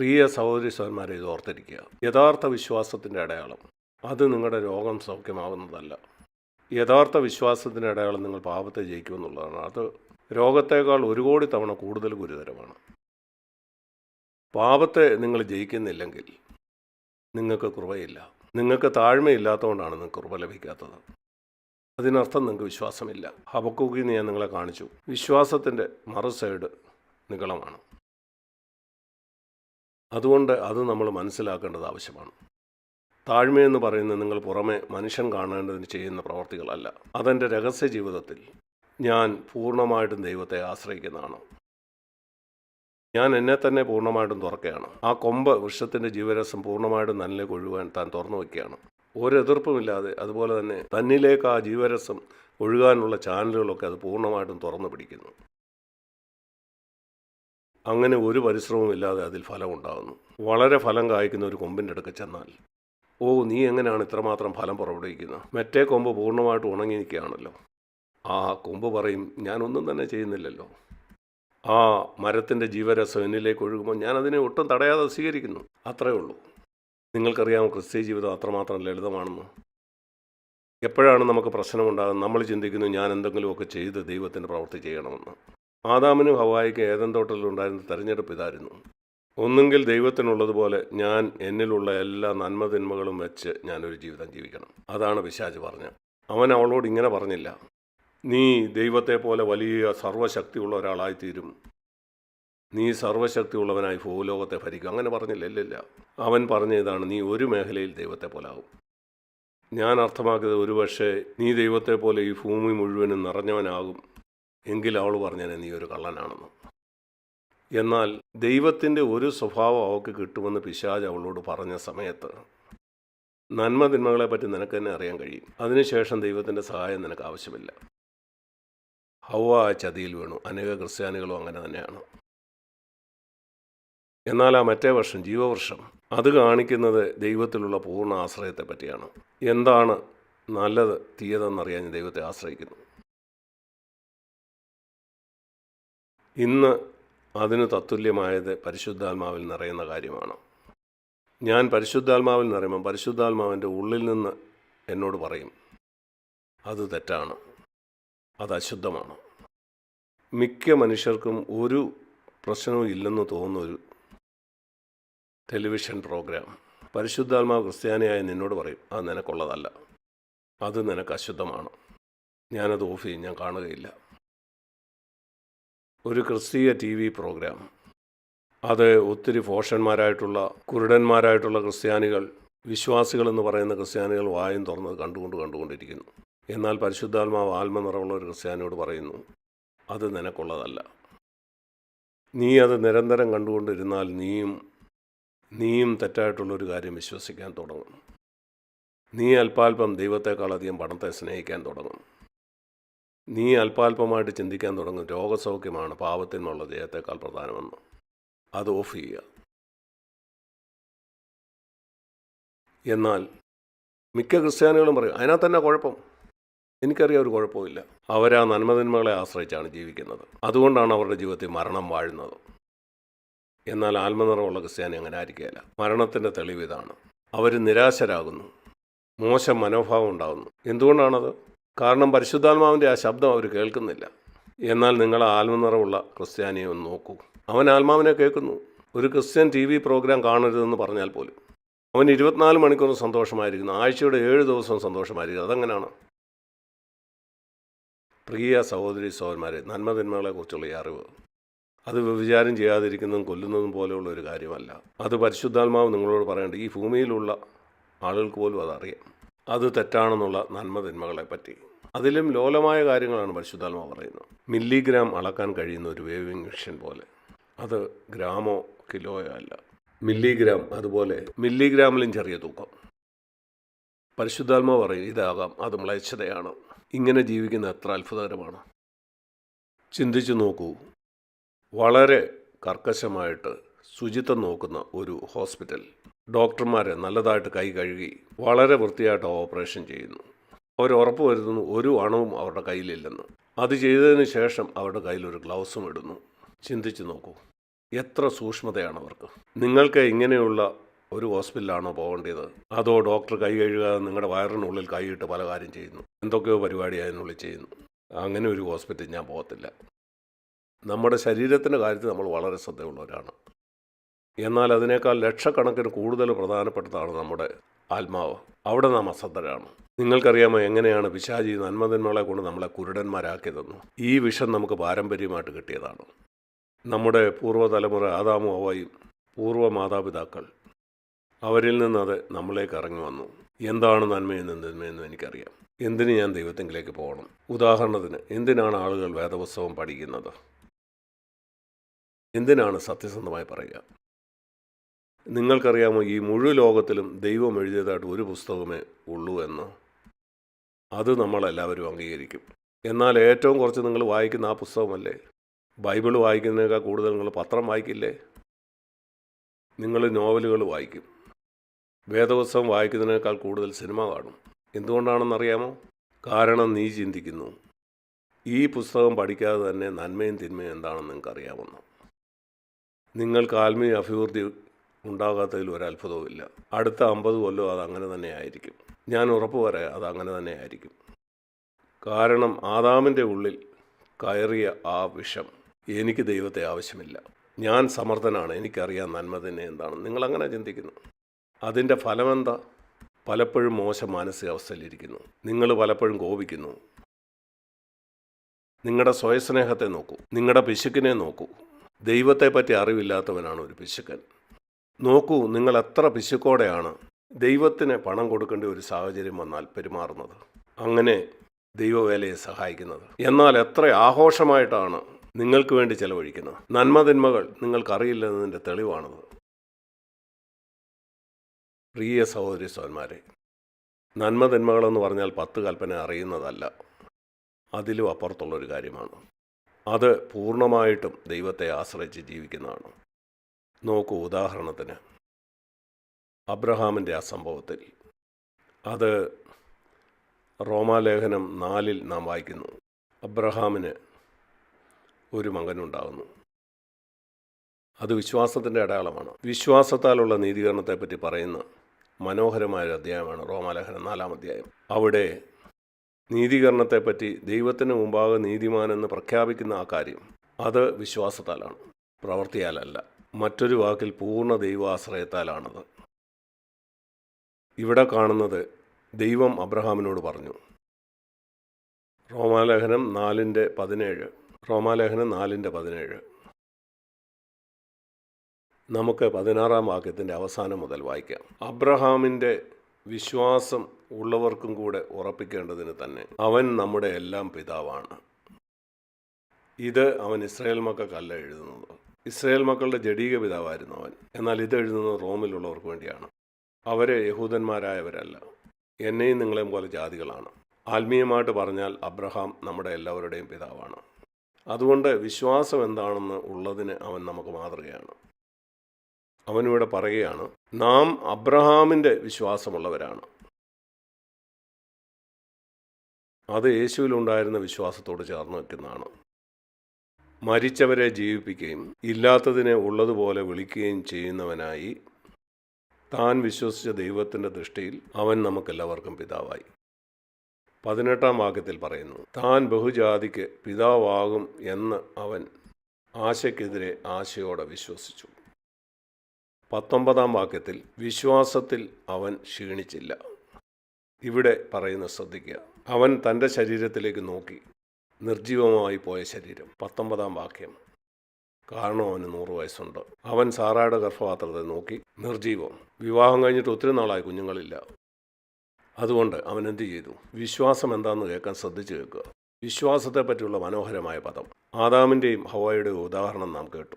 പ്രിയ സഹോദരി സഹോദരന്മാരെ ഇത് ഓർത്തിരിക്കുക. യഥാർത്ഥ വിശ്വാസത്തിന്റെ അടയാളം. അത് നിങ്ങളുടെ രോഗം സൗഖ്യമാവുന്നതല്ല. യഥാർത്ഥ വിശ്വാസത്തിന്റെ അടയാളം നിങ്ങൾ പാപത്തെ ജയിക്കുമെന്നുള്ളതാണ് അത് രോഗത്തേക്കാൾ ഒരു കോടി തവണ കൂടുതൽ ഗുരുതരമാണ്. പാപത്തെ നിങ്ങൾ ജയിക്കുന്നില്ലെങ്കിൽ നിങ്ങൾക്ക് കൃപയില്ല. നിങ്ങൾക്ക് താഴ്മയില്ലാത്തതുകൊണ്ടാണ് നിങ്ങൾക്ക് കൃപ ലഭിക്കാത്തത്. അതിനർത്ഥം നിങ്ങൾക്ക് വിശ്വാസമില്ല. ഹബക്കൂക്കി ഞാൻ നിങ്ങളെ കാണിച്ചു. വിശ്വാസത്തിന്റെ മറു സൈഡ് നികളമാണ് അതുകൊണ്ട് അത് നമ്മൾ മനസ്സിലാക്കേണ്ടത് ആവശ്യമാണ്. താഴ്മയെന്ന് പറയുന്നത് നിങ്ങൾ പുറമെ മനുഷ്യൻ കാണേണ്ടതിന് ചെയ്യുന്ന പ്രവർത്തികളല്ല. അതെന്റെ രഹസ്യ ജീവിതത്തിൽ ഞാൻ പൂർണമായിട്ടും ദൈവത്തെ ആശ്രയിക്കുന്നതാണ്. ഞാൻ എന്നെ തന്നെ പൂർണമായിട്ടും തുറക്കുകയാണ്. ആ കൊമ്പ് വൃക്ഷത്തിന്റെ ജീവരസം പൂർണമായിട്ടും നന്നിലേക്ക് ഒഴുകാൻ താൻ തുറന്നു വയ്ക്കുകയാണ്. ഒരു എതിർപ്പുമില്ലാതെ അതുപോലെ തന്നെ തന്നിലേക്ക് ആ ജീവരസം ഒഴുകാനുള്ള ചാനലുകളൊക്കെ അത് പൂർണമായിട്ടും തുറന്നു പിടിക്കുന്നു. അങ്ങനെ ഒരു പരിശ്രമവും ഇല്ലാതെ അതിൽ ഫലം ഉണ്ടാകുന്നു വളരെ ഫലം കായ്ക്കുന്ന ഒരു കൊമ്പിന്റെ അടുക്ക ചെന്നാൽ. ഓ നീ എങ്ങനെയാണ് ഇത്രമാത്രം ഫലം പുറപ്പെടുവിക്കുന്നത്? മറ്റേ കൊമ്പ് പൂർണമായിട്ട് ഉണങ്ങി നിൽക്കുകയാണല്ലോ. ആ കൊമ്പ് പറയും ഞാനൊന്നും തന്നെ ചെയ്യുന്നില്ലല്ലോ. ആ മരത്തിന്റെ ജീവരസം എന്നിലേക്ക് ഒഴുകുമ്പോൾ ഞാനതിനെ ഒട്ടും തടയാതെ സ്വീകരിക്കുന്നു. അത്രയേ ഉള്ളൂ. നിങ്ങൾക്കറിയാം ക്രിസ്ത്യ ജീവിതം അത്രമാത്രം ലളിതമാണെന്ന്? എപ്പോഴാണ് നമുക്ക് പ്രശ്നമുണ്ടാകുന്നത്? നമ്മൾ ചിന്തിക്കുന്നു ഞാൻ എന്തെങ്കിലുമൊക്കെ ചെയ്ത് ദൈവത്തിന്റെ പ്രവൃത്തി ചെയ്യണമെന്ന്. ആദാമിനും ഹവായിക്കും ഏതൻ തോട്ടത്തിലുണ്ടായിരുന്ന തെരഞ്ഞെടുപ്പ് ഇതായിരുന്നു. ഒന്നുകിൽ ദൈവത്തിനുള്ളതുപോലെ ഞാൻ എന്നിലുള്ള എല്ലാ നന്മതിന്മകളും വെച്ച് ഞാനൊരു ജീവിതം ജീവിക്കണം. അതാണ് പിശാജ് പറഞ്ഞത് അവൻ അവളോട് ഇങ്ങനെ പറഞ്ഞില്ല. നീ ദൈവത്തെ പോലെ വലിയ സർവശക്തിയുള്ള ഒരാളായിത്തീരും. നീ സർവശക്തിയുള്ളവനായി ഭൂലോകത്തെ ഭരിക്കും. അങ്ങനെ പറഞ്ഞില്ല ഇല്ലില്ല അവൻ പറഞ്ഞ ഇതാണ് നീ ഒരു മേഖലയിൽ ദൈവത്തെ പോലെ ആവും. ഞാൻ അർത്ഥമാക്കിയത് ഒരുപക്ഷെ നീ ദൈവത്തെ പോലെ ഈ ഭൂമി മുഴുവനും നിറഞ്ഞവനാകും. എങ്കിൽ അവൾ പറഞ്ഞേനെ നീ ഒരു കള്ളനാണെന്ന്. എന്നാൽ ദൈവത്തിന്റെ ഒരു സ്വഭാവം അവൾക്ക് കിട്ടുമെന്ന് പിശാജ് അവളോട് പറഞ്ഞ സമയത്ത് നന്മ തിന്മകളെ പറ്റി നിനക്ക് തന്നെ അറിയാൻ കഴിയും. അതിനുശേഷം ദൈവത്തിന്റെ സഹായം നിനക്ക് ആവശ്യമില്ല. ഹൗവ ചതിയിൽ വീണു. അനേക ക്രിസ്ത്യാനികളും അങ്ങനെ തന്നെയാണ്. എന്നാൽ ആ മറ്റേ വർഷം ജീവവർഷം അത് കാണിക്കുന്നത് ദൈവത്തിലുള്ള പൂർണ ആശ്രയത്തെ പറ്റിയാണ്. എന്താണ് നല്ലത് തീയതെന്നറിയാൻ ദൈവത്തെ ആശ്രയിക്കുന്നു. ഇന്ന് അതിന് തത്തുല്യമായത് പരിശുദ്ധാത്മാവിൽ നിറയുന്ന കാര്യമാണ്. ഞാൻ പരിശുദ്ധാത്മാവിൽ നിറയുമ്പോൾ പരിശുദ്ധാത്മാവിന്റെ ഉള്ളിൽ നിന്ന് എന്നോട് പറയും അത് തെറ്റാണ്. അത് അശുദ്ധമാണ്. മിക്ക മനുഷ്യർക്കും ഒരു പ്രശ്നവും ഇല്ലെന്ന് തോന്നുന്നൊരു ടെലിവിഷൻ പ്രോഗ്രാം. പരിശുദ്ധാത്മാവ് ക്രിസ്ത്യാനിയായ നിന്നോട് പറയും അത് നിനക്കുള്ളതല്ല. അത് നിനക്ക് അശുദ്ധമാണ്. ഞാനത് ഓഫ് ചെയ്യും. ഞാൻ കാണുകയില്ല. ഒരു ക്രിസ്തീയ ടി വി പ്രോഗ്രാം. അത് ഒത്തിരി ഫോഷന്മാരായിട്ടുള്ള കുരുടന്മാരായിട്ടുള്ള ക്രിസ്ത്യാനികൾ വിശ്വാസികൾ എന്ന് പറയുന്ന ക്രിസ്ത്യാനികൾ വായും തുറന്നത് കണ്ടുകൊണ്ട് കണ്ടുകൊണ്ടിരിക്കുന്നു. എന്നാൽ പരിശുദ്ധാത്മാവ് ആത്മനിറവുള്ള ഒരു ക്രിസ്ത്യാനിയോട് പറയുന്നു അത് നിനക്കുള്ളതല്ല. നീ അത് നിരന്തരം കണ്ടുകൊണ്ടിരുന്നാൽ നീയും നീയും തെറ്റായിട്ടുള്ളൊരു കാര്യം വിശ്വസിക്കാൻ തുടങ്ങും. നീ അല്പാൽപം ദൈവത്തെക്കാളധികം പണത്തെ സ്നേഹിക്കാൻ തുടങ്ങും. നീ അല്പാൽപമായിട്ട് ചിന്തിക്കാൻ തുടങ്ങും. രോഗസൗഖ്യമാണ് പാപത്തിനുള്ള ജയത്തേക്കാൾ പ്രധാനമെന്ന്. അത് ഓഫ് ചെയ്യുക. എന്നാൽ മിക്ക ക്രിസ്ത്യാനികളും പറയും അതിനകത്ത് തന്നെ കുഴപ്പം? എനിക്കറിയാം ഒരു കുഴപ്പമില്ല അവരാ നന്മതിന്മകളെ ആശ്രയിച്ചാണ് ജീവിക്കുന്നത്. അതുകൊണ്ടാണ് അവരുടെ ജീവിതത്തിൽ മരണം വാഴുന്നത്. എന്നാൽ ആത്മനിറമുള്ള ക്രിസ്ത്യാനി അങ്ങനെ ആയിരിക്കുകയില്ല. മരണത്തിന്റെ തെളിവ് ഇതാണ്. അവർ നിരാശരാകുന്നു. മോശം മനോഭാവം ഉണ്ടാകുന്നു. എന്തുകൊണ്ടാണത്? കാരണം പരിശുദ്ധാത്മാവിന്റെ ആ ശബ്ദം അവർ കേൾക്കുന്നില്ല. എന്നാൽ നിങ്ങൾ ആത്മനിറവുള്ള ക്രിസ്ത്യാനിയെ ഒന്ന് നോക്കൂ. അവൻ ആത്മാവിനെ കേൾക്കുന്നു. ഒരു ക്രിസ്ത്യൻ ടി വി പ്രോഗ്രാം കാണരുതെന്ന് പറഞ്ഞാൽ പോലും. അവൻ ഇരുപത്തിനാല് മണിക്കൂർ സന്തോഷമായിരിക്കുന്നു. ആഴ്ചയുടെ ഏഴ് ദിവസം സന്തോഷമായിരിക്കുന്നു. അതെങ്ങനെയാണ്? പ്രിയ സഹോദരി സഹോദരന്മാരെ നന്മതിന്മകളെക്കുറിച്ചുള്ള ഈ അറിവ്. അത് വ്യഭിചാരം ചെയ്യാതിരിക്കുന്നതും കൊല്ലുന്നതും പോലെയുള്ള ഒരു കാര്യമല്ല. അത് പരിശുദ്ധാത്മാവ് നിങ്ങളോട് പറയേണ്ട ഈ ഭൂമിയിലുള്ള ആളുകൾക്ക് പോലും അതറിയാം. അത് തെറ്റാണെന്നുള്ള നന്മതിന്മകളെ പറ്റി അതിലും ലോലമായ കാര്യങ്ങളാണ് പരിശുദ്ധാത്മാവ് പറയുന്നത്. മില്ലിഗ്രാം അളക്കാൻ കഴിയുന്ന ഒരു വേവിംഗ് മെഷീൻ പോലെ. അത് ഗ്രാമോ കിലോയോ അല്ല. മില്ലിഗ്രാം അതുപോലെ മില്ലിഗ്രാമിലും ചെറിയ തൂക്കം. പരിശുദ്ധാത്മാവ് പറയും ഇതാകാം അത് മ്ലേച്ഛതയാണ്. ഇങ്ങനെ ജീവിക്കുന്ന എത്ര അത്ഭുതകരമാണ്. ചിന്തിച്ചു നോക്കൂ. വളരെ കർക്കശമായിട്ട് ശുചിത്വം നോക്കുന്ന ഒരു ഹോസ്പിറ്റൽ. ഡോക്ടർമാരെ നല്ലതായിട്ട് കൈ കഴുകി വളരെ വൃത്തിയായിട്ട് ഓപ്പറേഷൻ ചെയ്യുന്നു. അവർ ഉറപ്പ് വരുത്തുന്നു ഒരു അണവും അവരുടെ കയ്യിലില്ലെന്ന്. അത് ചെയ്തതിന് ശേഷം അവരുടെ കയ്യിൽ ഒരു ഗ്ലൗസും ഇടുന്നു. ചിന്തിച്ചു നോക്കൂ എത്ര സൂക്ഷ്മതയാണ് അവർക്ക്. നിങ്ങൾക്ക് ഇങ്ങനെയുള്ള ഒരു ഹോസ്പിറ്റലാണോ പോകേണ്ടത്? അതോ ഡോക്ടർ കൈ കഴുകാതെ നിങ്ങളുടെ വയറിനുള്ളിൽ കൈയിട്ട് പല കാര്യം ചെയ്യുന്നു? എന്തൊക്കെയോ പരിപാടി അതിനുള്ളിൽ ചെയ്യുന്നു. അങ്ങനെ ഒരു ഹോസ്പിറ്റലിൽ ഞാൻ പോകത്തില്ല. നമ്മുടെ ശരീരത്തിന്റെ കാര്യത്തിൽ നമ്മൾ വളരെ ശ്രദ്ധയുള്ളവരാണ്. എന്നാൽ അതിനേക്കാൾ ലക്ഷക്കണക്കിന് കൂടുതൽ പ്രധാനപ്പെട്ടതാണ് നമ്മുടെ ആത്മാവ്. അവിടെ നാം അശ്രദ്ധരാണ് നിങ്ങൾക്കറിയാമോ എങ്ങനെയാണ് പിശാചി നന്മതിന്മകളെ കൊണ്ട് നമ്മളെ കുരുടന്മാരാക്കിയതെന്ന്? ഈ വിഷം നമുക്ക് പാരമ്പര്യമായിട്ട് കിട്ടിയതാണ്. നമ്മുടെ പൂർവതലമുറ ആദാമും അവയും പൂർവ മാതാപിതാക്കൾ അവരിൽ നിന്നത് നമ്മളേക്ക് ഇറങ്ങി വന്നു. എന്താണ് നന്മയെന്നും എനിക്കറിയാം. എന്തിന് ഞാൻ ദൈവത്തെങ്കിലേക്ക് പോകണം? ഉദാഹരണത്തിന് എന്തിനാണ് ആളുകൾ വേദപുസ്തകം പഠിക്കുന്നത്? എന്തിനാണ് സത്യസന്ധമായി പറയുക? നിങ്ങൾക്കറിയാമോ ഈ മുഴു ലോകത്തിലും ദൈവം എഴുതിയതായിട്ട് ഒരു പുസ്തകമേ ഉള്ളൂ എന്ന്? അത് നമ്മളെല്ലാവരും അംഗീകരിക്കും. എന്നാൽ ഏറ്റവും കുറച്ച് നിങ്ങൾ വായിക്കുന്ന ആ പുസ്തകമല്ലേ? ബൈബിൾ വായിക്കുന്നതിനേക്കാൾ കൂടുതൽ നിങ്ങൾ പത്രം വായിക്കില്ലേ? നിങ്ങൾ നോവലുകൾ വായിക്കും. വേദപുസ്തകം വായിക്കുന്നതിനേക്കാൾ കൂടുതൽ സിനിമ കാണും. എന്തുകൊണ്ടാണെന്നറിയാമോ? കാരണം നീ ചിന്തിക്കുന്നു. ഈ പുസ്തകം പഠിക്കാതെ തന്നെ നന്മയും തിന്മയും എന്താണെന്ന് നിങ്ങൾക്കറിയാമെന്ന് നിങ്ങൾക്ക് ആത്മീയ അഭിവൃദ്ധി ഉണ്ടാകാത്തതിൽ ഒരു അത്ഭുതവുമില്ല അടുത്ത അമ്പത് കൊല്ലം അത് അങ്ങനെ തന്നെ ആയിരിക്കും ഞാൻ ഉറപ്പ് പറയാം അത് അങ്ങനെ തന്നെ ആയിരിക്കും കാരണം ആദാമിന്റെ ഉള്ളിൽ കയറിയ ആ വിഷം എനിക്ക് ദൈവത്തെ ആവശ്യമില്ല. ഞാൻ സമർത്ഥനാണ്. എനിക്കറിയാം നന്മ തന്നെ എന്താണ്. നിങ്ങളങ്ങനെ ചിന്തിക്കുന്നു. അതിന്റെ ഫലമെന്താ? പലപ്പോഴും മോശം മാനസികാവസ്ഥയിലിരിക്കുന്നു. നിങ്ങൾ പലപ്പോഴും കോപിക്കുന്നു. നിങ്ങളുടെ സ്വയസ്നേഹത്തെ നോക്കൂ. നിങ്ങളുടെ പിശുക്കിനെ നോക്കൂ. ദൈവത്തെപ്പറ്റി അറിവില്ലാത്തവനാണ് ഒരു പിശുക്കൻ. നോക്കൂ നിങ്ങൾ എത്ര പിശുക്കോടെയാണ് ദൈവത്തിന് പണം കൊടുക്കേണ്ട ഒരു സാഹചര്യം വന്നാൽ പെരുമാറുന്നത്. അങ്ങനെ ദൈവവേലയെ സഹായിക്കുന്നത്. എന്നാൽ എത്ര ആഘോഷമായിട്ടാണ് നിങ്ങൾക്ക് വേണ്ടി ചെലവഴിക്കുന്നത്. നന്മതിന്മകൾ നിങ്ങൾക്കറിയില്ലെന്നതിന്റെ തെളിവാണത്. പ്രിയ സഹോദരി സ്വന്മാരെ നന്മതിന്മകളെന്ന് പറഞ്ഞാൽ പത്ത് കൽപ്പന അറിയുന്നതല്ല. അതിലും അപ്പുറത്തുള്ളൊരു കാര്യമാണ്. അത് പൂർണമായിട്ടും ദൈവത്തെ ആശ്രയിച്ച് ജീവിക്കുന്നതാണ്. നോക്കൂ ഉദാഹരണത്തിന്. അബ്രഹാമിന്റെ ആ സംഭവത്തിൽ. അത് റോമാലേഖനം നാലിൽ നാം വായിക്കുന്നു. അബ്രഹാമിന് ഒരു മകനുണ്ടാകുന്നു. അത് വിശ്വാസത്തിന്റെ അടയാളമാണ്. വിശ്വാസത്താലുള്ള നീതീകരണത്തെപ്പറ്റി പറയുന്ന മനോഹരമായ ഒരു അധ്യായമാണ് റോമാലേഖനം നാലാം അധ്യായം. അവിടെ നീതീകരണത്തെപ്പറ്റി ദൈവത്തിന് മുമ്പാകെ നീതിമാനെന്ന് പ്രഖ്യാപിക്കുന്ന ആ കാര്യം അത് വിശ്വാസത്താലാണ്. പ്രവൃത്തിയാലല്ല. മറ്റൊരു വാക്കിൽ പൂർണ ദൈവാശ്രയത്താലാണത്. ഇവിടെ കാണുന്നത് ദൈവം അബ്രഹാമിനോട് പറഞ്ഞു. റോമാലേഖനം നാലിന്റെ പതിനേഴ്. റോമാലേഖനം നാലിന്റെ പതിനേഴ്. നമുക്ക് പതിനാറാം വാക്യത്തിന്റെ അവസാനം മുതൽ വായിക്കാം. അബ്രഹാമിന്റെ വിശ്വാസം ഉള്ളവർക്കും കൂടെ ഉറപ്പിക്കേണ്ടതിന് തന്നെ അവൻ നമ്മുടെ എല്ലാം പിതാവാണ്. ഇത് അവൻ ഇസ്രയേൽ മക്കൾക്കല്ല എഴുതുന്നത്. ഇസ്രായേൽ മക്കളുടെ ജഡീക പിതാവായിരുന്നു അവൻ. എന്നാൽ ഇത് എഴുതുന്നത് റോമിലുള്ളവർക്ക് വേണ്ടിയാണ്. അവരെ യഹൂദന്മാരായവരല്ല. എന്നെയും നിങ്ങളെയും പോലെ ജാതികളാണ്. ആത്മീയമായിട്ട് പറഞ്ഞാൽ അബ്രഹാം നമ്മുടെ എല്ലാവരുടെയും പിതാവാണ്. അതുകൊണ്ട് വിശ്വാസം എന്താണെന്ന് ഉള്ളതിന് അവൻ നമുക്ക് മാതൃകയാണ്. അവനിവിടെ പറയുകയാണ് നാം അബ്രഹാമിന്റെ വിശ്വാസമുള്ളവരാണ്. അത് യേശുവിലുണ്ടായിരുന്ന വിശ്വാസത്തോട് ചേർന്ന് നിൽക്കുന്നതാണ് മരിച്ചവരെ ജീവിപ്പിക്കുകയും ഇല്ലാത്തതിനെ ഉള്ളതുപോലെ വിളിക്കുകയും ചെയ്യുന്നവനായി താൻ വിശ്വസിച്ച ദൈവത്തിന്റെ ദൃഷ്ടിയിൽ അവൻ നമുക്കെല്ലാവർക്കും പിതാവായി. പതിനെട്ടാം വാക്യത്തിൽ പറയുന്നു താൻ ബഹുജാതിക്ക് പിതാവാകും എന്ന് അവൻ ആശയ്ക്കെതിരെ ആശയോടെ വിശ്വസിച്ചു. പത്തൊമ്പതാം വാക്യത്തിൽ വിശ്വാസത്തിൽ അവൻ ക്ഷീണിച്ചില്ല. ഇവിടെ പറയുന്ന ശ്രദ്ധിക്കുക അവൻ തന്റെ ശരീരത്തിലേക്ക് നോക്കി നിർജീവമായി പോയ ശരീരം. പത്തൊമ്പതാം വാക്യം. കാരണം അവന് നൂറ് വയസ്സുണ്ട്. അവൻ സാറായുടെ ഗർഭപാത്രത്തെ നോക്കി നിർജീവം വിവാഹം കഴിഞ്ഞിട്ട് ഒത്തിരി നാളായി കുഞ്ഞുങ്ങളില്ല. അതുകൊണ്ട് അവൻ എന്ത് ചെയ്തു? വിശ്വാസം എന്താണെന്ന് കേൾക്കാൻ ശ്രദ്ധിച്ചു കേൾക്കുക. വിശ്വാസത്തെ പറ്റിയുള്ള മനോഹരമായ പദം. ആദാമിന്റെയും ഹവായുടെയും ഉദാഹരണം നാം കേട്ടു.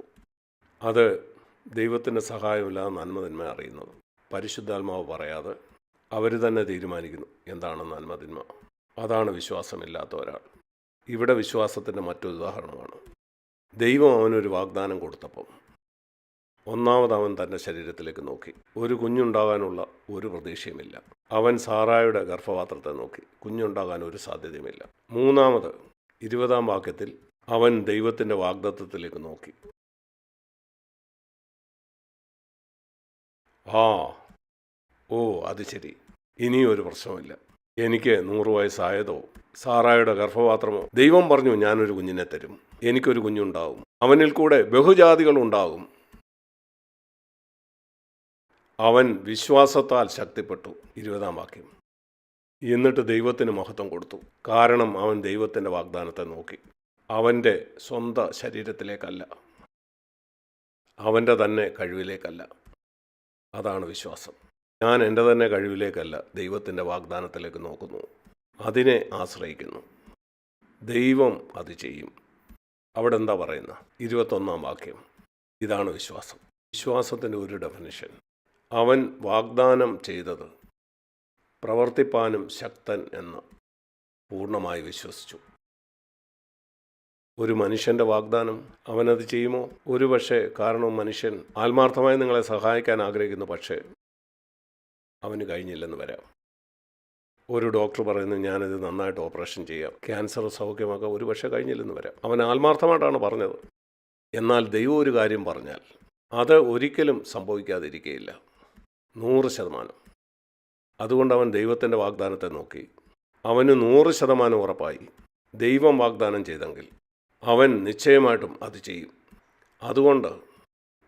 അത് ദൈവത്തിന്റെ സഹായമില്ലാതെ നന്മ തിന്മ അറിയുന്നത്. പരിശുദ്ധാത്മാവ് പറയാതെ അവർ തന്നെ തീരുമാനിക്കുന്നു. എന്താണ് നന്മ തിന്മ അതാണ് വിശ്വാസമില്ലാത്ത ഒരാൾ. ഇവിടെ വിശ്വാസത്തിന്റെ മറ്റൊരു ഉദാഹരണമാണ്. ദൈവം അവനൊരു വാഗ്ദാനം കൊടുത്തപ്പം ഒന്നാമത് അവൻ തന്റെ ശരീരത്തിലേക്ക് നോക്കി. ഒരു കുഞ്ഞുണ്ടാകാനുള്ള ഒരു പ്രതീക്ഷയുമില്ല. അവൻ സാറായുടെ ഗർഭപാത്രത്തെ നോക്കി. കുഞ്ഞുണ്ടാകാൻ ഒരു സാധ്യതയുമില്ല. മൂന്നാമത് ഇരുപതാം വാക്യത്തിൽ അവൻ ദൈവത്തിന്റെ വാഗ്ദത്വത്തിലേക്ക് നോക്കി. ആ ഓ അത് ശരി. ഇനിയും ഒരു പ്രശ്നമില്ല എനിക്ക് നൂറ് വയസ്സായതോ? സാറായുടെ ഗർഭപാത്രമോ ദൈവം പറഞ്ഞു ഞാനൊരു കുഞ്ഞിനെ തരും. എനിക്കൊരു കുഞ്ഞുണ്ടാവും. അവനിൽ കൂടെ ബഹുജാതികൾ ഉണ്ടാകും അവൻ വിശ്വാസത്താൽ ശക്തിപ്പെട്ടു. ഇരുപതാം വാക്യം. എന്നിട്ട് ദൈവത്തിന് മഹത്വം കൊടുത്തു. കാരണം അവൻ ദൈവത്തിന്റെ വാഗ്ദാനത്തെ നോക്കി. അവന്റെ സ്വന്തം ശരീരത്തിലേക്കല്ല. അവന്റെ തന്നെ കഴിവിലേക്കല്ല. അതാണ് വിശ്വാസം. ഞാൻ എന്റെ തന്നെ കഴിവിലേക്കല്ല ദൈവത്തിന്റെ വാഗ്ദാനത്തിലേക്ക് നോക്കുന്നു. അതിനെ ആശ്രയിക്കുന്നു. ദൈവം അത് ചെയ്യും. അവിടെ എന്താ പറയുന്ന ഇരുപത്തൊന്നാം വാക്യം. ഇതാണ് വിശ്വാസം. വിശ്വാസത്തിന്റെ ഒരു ഡെഫിനിഷൻ അവൻ വാഗ്ദാനം ചെയ്തത് പ്രവർത്തിപ്പാനും ശക്തൻ എന്ന് പൂർണമായി വിശ്വസിച്ചു. ഒരു മനുഷ്യന്റെ വാഗ്ദാനം അവനത് ചെയ്യുമോ? ഒരു പക്ഷേ കാരണം മനുഷ്യൻ ആത്മാർത്ഥമായി നിങ്ങളെ സഹായിക്കാൻ ആഗ്രഹിക്കുന്നു പക്ഷേ അവന് കഴിഞ്ഞില്ലെന്ന് വരാം. ഒരു ഡോക്ടർ പറയുന്നു ഞാനിത് നന്നായിട്ട് ഓപ്പറേഷൻ ചെയ്യാം. ക്യാൻസർ സൗഖ്യമാക്കാം ഒരു പക്ഷേ കഴിഞ്ഞില്ലെന്ന് വരാം. അവൻ ആത്മാർത്ഥമായിട്ടാണ് പറഞ്ഞത്. എന്നാൽ ദൈവം ഒരു കാര്യം പറഞ്ഞാൽ അത് ഒരിക്കലും സംഭവിക്കാതിരിക്കുകയില്ല നൂറ് ശതമാനം. അതുകൊണ്ട് അവൻ ദൈവത്തിന്റെ വാഗ്ദാനത്തെ നോക്കി. അവന് നൂറ് ശതമാനം ഉറപ്പായി. ദൈവം വാഗ്ദാനം ചെയ്തെങ്കിൽ അവൻ നിശ്ചയമായിട്ടും അത് ചെയ്യും. അതുകൊണ്ട്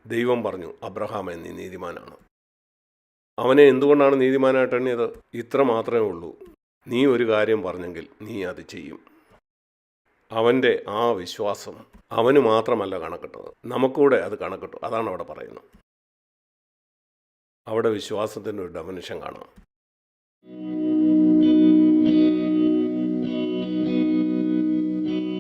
ദൈവം പറഞ്ഞു അബ്രഹാം നീ നീതിമാനാണ്. അവനെ എന്തുകൊണ്ടാണ് നീതിമാനായിട്ട് എണ്ണിയത്? ഇത്ര മാത്രമേ ഉള്ളൂ. നീ ഒരു കാര്യം പറഞ്ഞെങ്കിൽ നീ അത് ചെയ്യും. അവന്റെ ആ വിശ്വാസം അവന് മാത്രമല്ല കണക്കിട്ടത്. നമുക്കൂടെ അത് കണക്കിട്ടു. അതാണ് അവിടെ പറയുന്നത്. അവിടെ വിശ്വാസത്തിന്റെ ഒരു ഡെഫിനിഷൻ കാണാം.